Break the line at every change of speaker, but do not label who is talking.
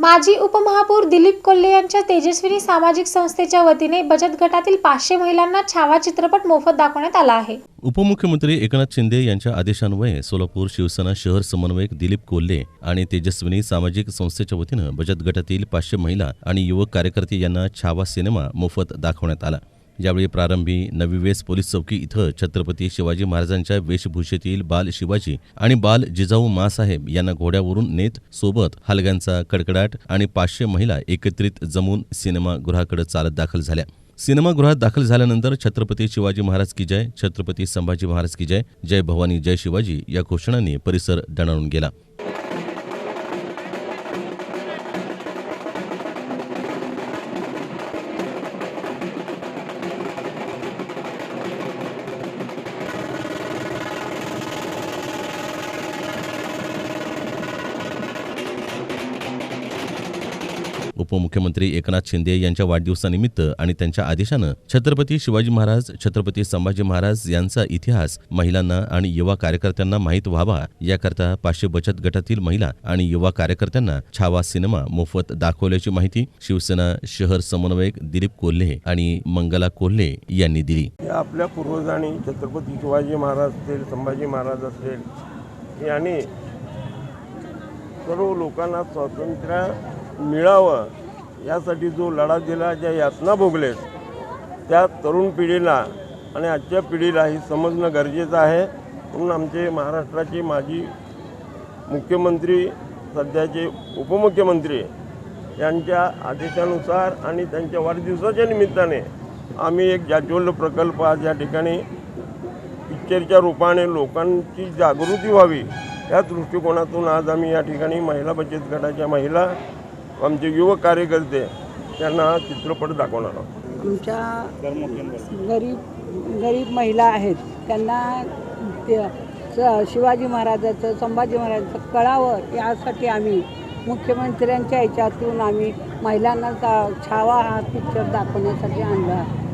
माजी उपमहापौर दिलीप कोल्हे यांच्या तेजस्विनी सामाजिक संस्थेच्या वतीने बचत गटातील पाचशे महिलांना छावा चित्रपट मोफत दाखवण्यात आला आहे.
उपमुख्यमंत्री एकनाथ शिंदे यांच्या आदेशान्वये सोलापूर शिवसेना शहर समन्वयक दिलीप कोल्हे आणि तेजस्विनी सामाजिक संस्थेच्या वतीनं बचत गटातील पाचशे महिला आणि युवक कार्यकर्ते यांना छावा सिनेमा मोफत दाखवण्यात आला. यावेळी प्रारंभी नवी वेस पोलीस चौकी इथं छत्रपती शिवाजी महाराजांच्या वेशभूषेतील बाल शिवाजी आणि बाल जिजाऊ मासाहेब यांना घोड्यावरून नेत सोबत हलग्यांचा कडकडाट आणि पाचशे महिला एकत्रित जमून सिनेमागृहाकडे चालत दाखल झाल्या. सिनेमागृहात दाखल झाल्यानंतर छत्रपती शिवाजी महाराज की जय छत्रपती संभाजी महाराज की जय जय भवानी जय शिवाजी या घोषणांनी परिसर दणाणून गेला. उपमुख्यमंत्री एकनाथ शिंदे यांच्या वाढदिवसानिमित्त आणि त्यांच्या आदेशानं छत्रपती शिवाजी महाराज छत्रपती संभाजी महाराज यांचा इतिहास महिलांना आणि युवा कार्यकर्त्यांना माहीत व्हावा याकरता पाचशे बचत गटातील महिला आणि युवा कार्यकर्त्यांना छावा सिनेमा मोफत दाखवल्याची माहिती शिवसेना शहर समन्वयक दिलीप कोल्हे आणि मंगला कोल्हे यांनी दिली.
आपल्या पूर्वजांनी छत्रपती शिवाजी महाराज असतील संभाजी महाराज असतील यांनी सर्व लोकांना स्वातंत्र्य मिळावं यासाठी जो लढा दिला ज्या यातना भोगलेत त्या तरुण पिढीला आणि आजच्या पिढीला हे समजणं गरजेचं आहे. म्हणून आमचे महाराष्ट्राचे माजी मुख्यमंत्री सध्याचे उपमुख्यमंत्री यांच्या आदेशानुसार आणि त्यांच्या वाढदिवसाच्या निमित्ताने आम्ही एक जाज्वल्य प्रकल्प आज या ठिकाणी पिक्चरच्या रूपाने लोकांची जागृती व्हावी या दृष्टिकोनातून आज आम्ही या ठिकाणी महिला बचत गटाच्या महिला आमचे युवक कार्यकर्ते त्यांना चित्रपट दाखवणार आहोत.
आमच्या गरीब गरीब महिला आहेत. त्यांना स- शिवाजी महाराजाचं संभाजी महाराजाचं कळावं यासाठी आम्ही मुख्यमंत्र्यांच्या ह्याच्यातून आम्ही महिलांना छावा हा पिक्चर दाखवण्यासाठी आणला.